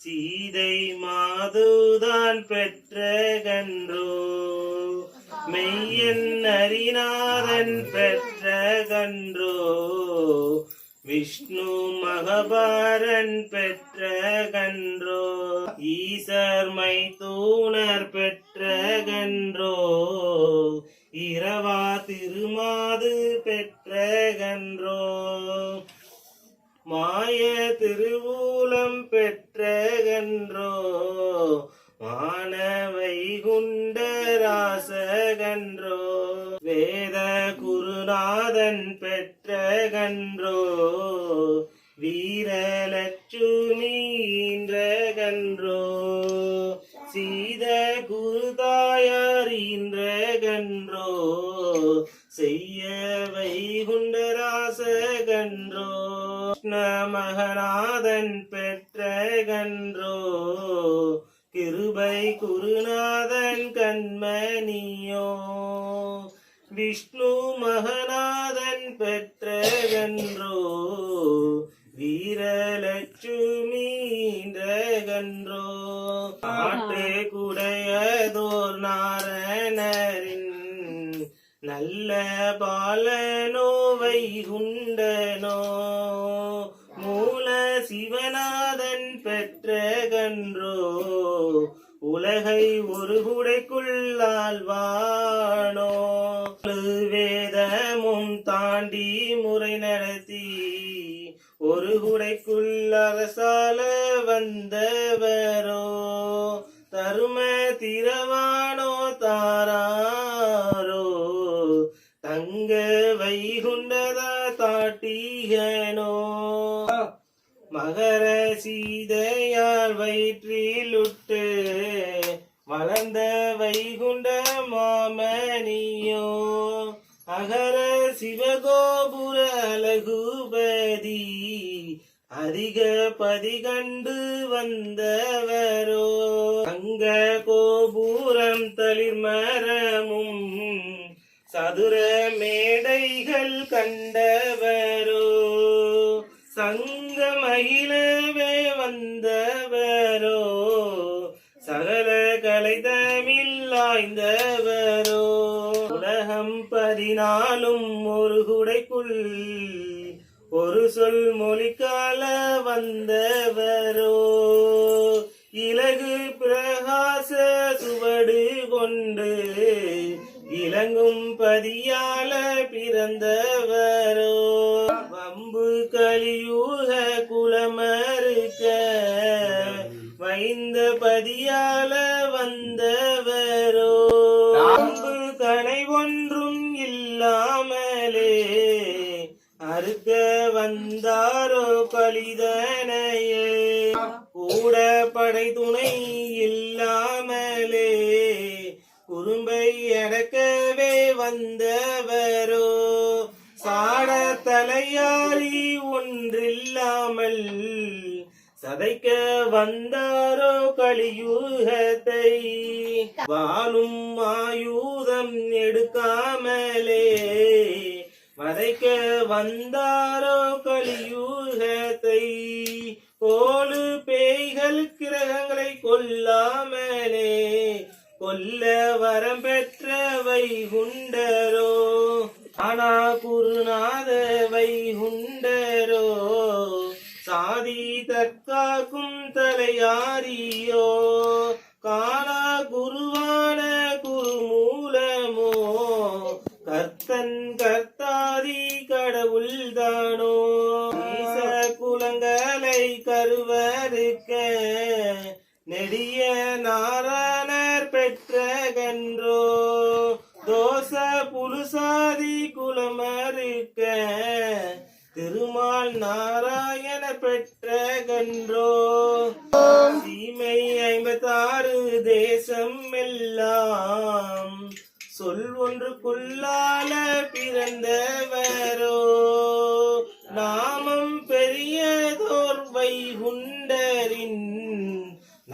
சீதை மாதுதான் பெற்ற கன்றோ மெய்யன் அரிநாதன் பெற்ற கன்றோ விஷ்ணு மகபாரன் பெற்ற கன்றோ ஈசர் மைத்தூணர் பெற்ற கன்றோ இரவா திருமாது கண்மணியோ விஷ்ணு மகநாதன் பெற்றகன்றோ வீரலட்சுமி கன்றோ ஆட்டு குடையதோர் நாரணரின் நல்ல பாலனோ வைகுண்டனோ. மூல சிவநாதன் பெற்ற தாராரோ? தங்க வைகுண்டதா தாட்டியனோ? மகர சீதையால் வயிற்றிலுட்டு வளர்ந்த வைகுண்ட மாமணியோ? அகர சிவகோபுர அழகுபதி அதிக பதிகண்டு வந்தவரோ? அங்க மதுர மேடைகள் கண்டவரோ சங்க மகிழவே வந்தவரோ சகல கலைதமில்லாய்ந்தவரோ உலகம் பதினாலும் ஒரு குடைக்குள் ஒரு சொல் மொழிக்கால வந்தவரோ. இலகு பிரகாச சுவடு கொண்டு இளங்கும் பதியால பிறந்தவரோ. வம்பு கலியூக குலமறுக்க வைந்த பதியால வந்தவரோ சாட தலையாரி ஒன்றில்லாமல் சதைக்க வந்தாரோ கலியூகத்தை? வாழும் ஆயுதம் எடுக்காமலே வதைக்க வந்தாரோ கலியூகத்தை? கோலு பேய்கள் கிரகங்களை கொல்லாமலே கொல்ல வரம் பெற்றவை குண்டரோ? ஆனா குருநாதவை குண்டரோ? சாதி தற்காக்கும் தலையாரியோ? குலமறுக்க திருமால் நாராயண பெற்ற கன்றோ. சீமை ஐம்பத்தாறு தேசம் எல்லாம் சொல் ஒன்றுக்குள்ளால பிறந்தவரோ. நாமம் பெரியதோர் வைகுண்டரின்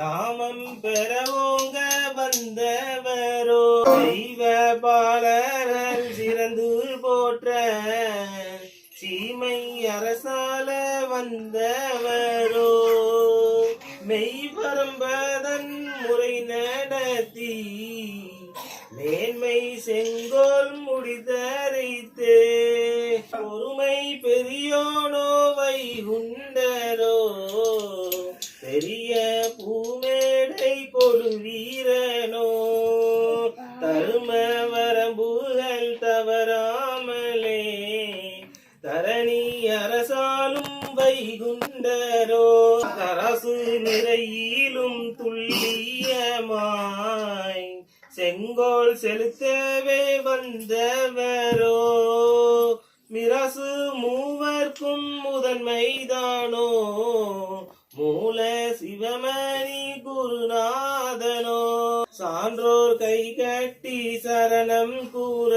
நாமம் பெறவோங்க வந்தவரோ. உண்டரோ? பெரிய பூமேடை கொடும் வீரனோ? தரும வரம்புகள் தவறாமலே தரணி அரசாலும் வைகுண்டரோ? அரசு நிறையிலும் துல்லியமாய் செங்கோல் செலுத்தவே வந்தவரோ? மிராசு மூவர்க்கும் முதன்மைதானோ மூல சிவமணி குருநாதனோ? சான்றோர் கை கட்டி சரணம் கூற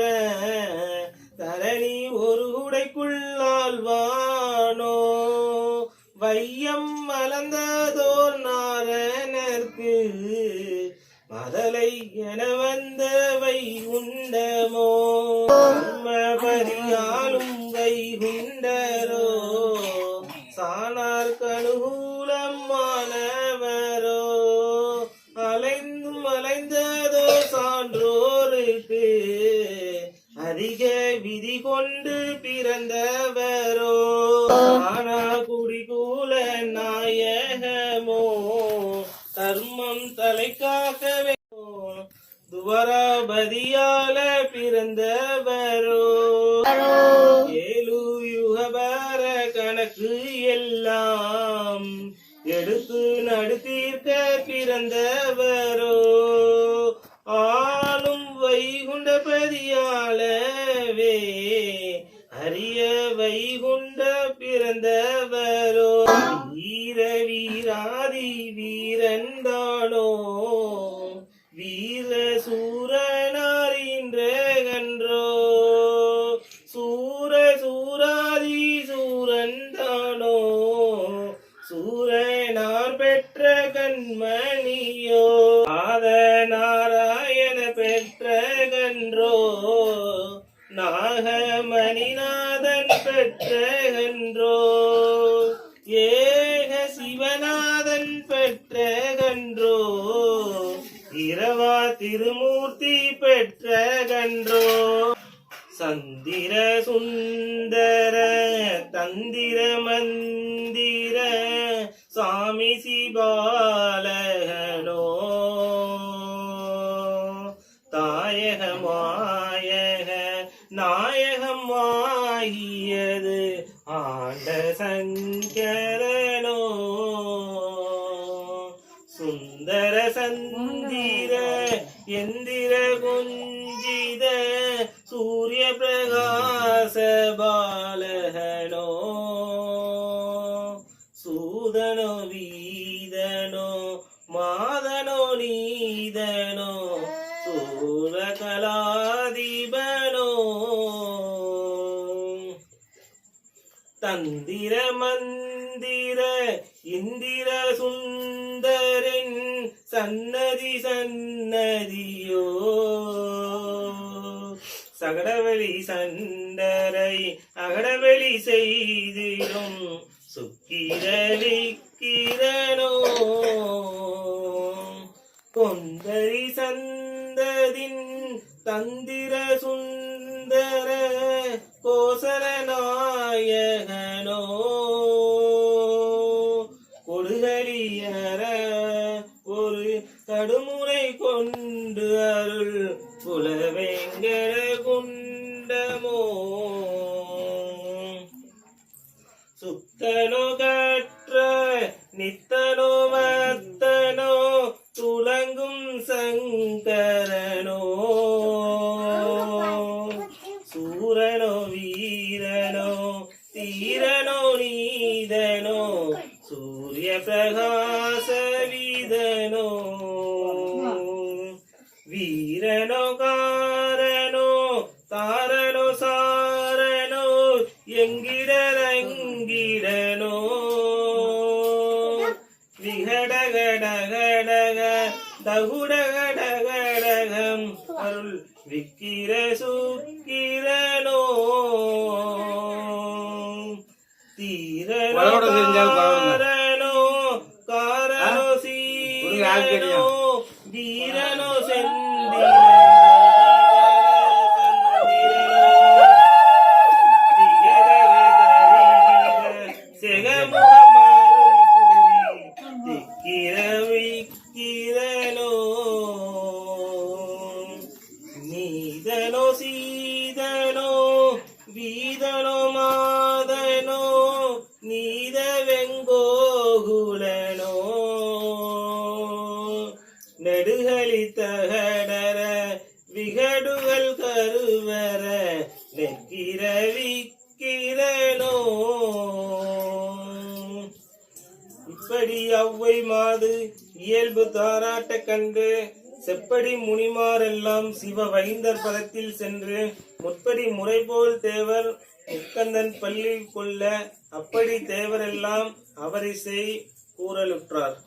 பிறந்தவரோ கன்றோ நாகமணிநாதன் பெற்றகன்றோ ஏக சிவநாதன் பெற்றகன்றோ இரவா திருமூர்த்தி பெற்றகன்றோ சந்திர சுந்தர தந்திர மந்திர சாமி சிவா குஞ்சித சூரிய பிரகாச பாலகனோ மந்திர இந்திர சுந்தரின் சன்னதி சன்னதியோ. சகடவெளி சண்டரை அகடவெளி செய்திடும் சுக்கிரலிக்கிரனோ. கொந்தரி சந்ததின் தந்திர சுந்தர கோசல நாயகனோ சுத்தனோ கற்ற நித்தனோ வத்தனோ துலங்கும் சங்கரனோ. சூரனோ வீரனோ தீரனோ நீதனோ சூரிய பிரகாச வீதனோ. வீரனோ காரனோ தாரனோ சாரனோ எங்கே Tiresu, Kirelo. Tirelo, Karelo, Karelo, Sirelo, Direlo, Sendirelo. Quiero y quiero. Avvai மாது இயல்பு தாராட்ட கண்டு செப்படி முனிமாரெல்லாம் சிவ வைந்தர் பதத்தில் சென்று முற்படி முறைபோல் தேவர் முக்கந்தன் பள்ளி கொள்ள அப்படி தேவரெல்லாம் அவரிசை கூறலுற்றார்.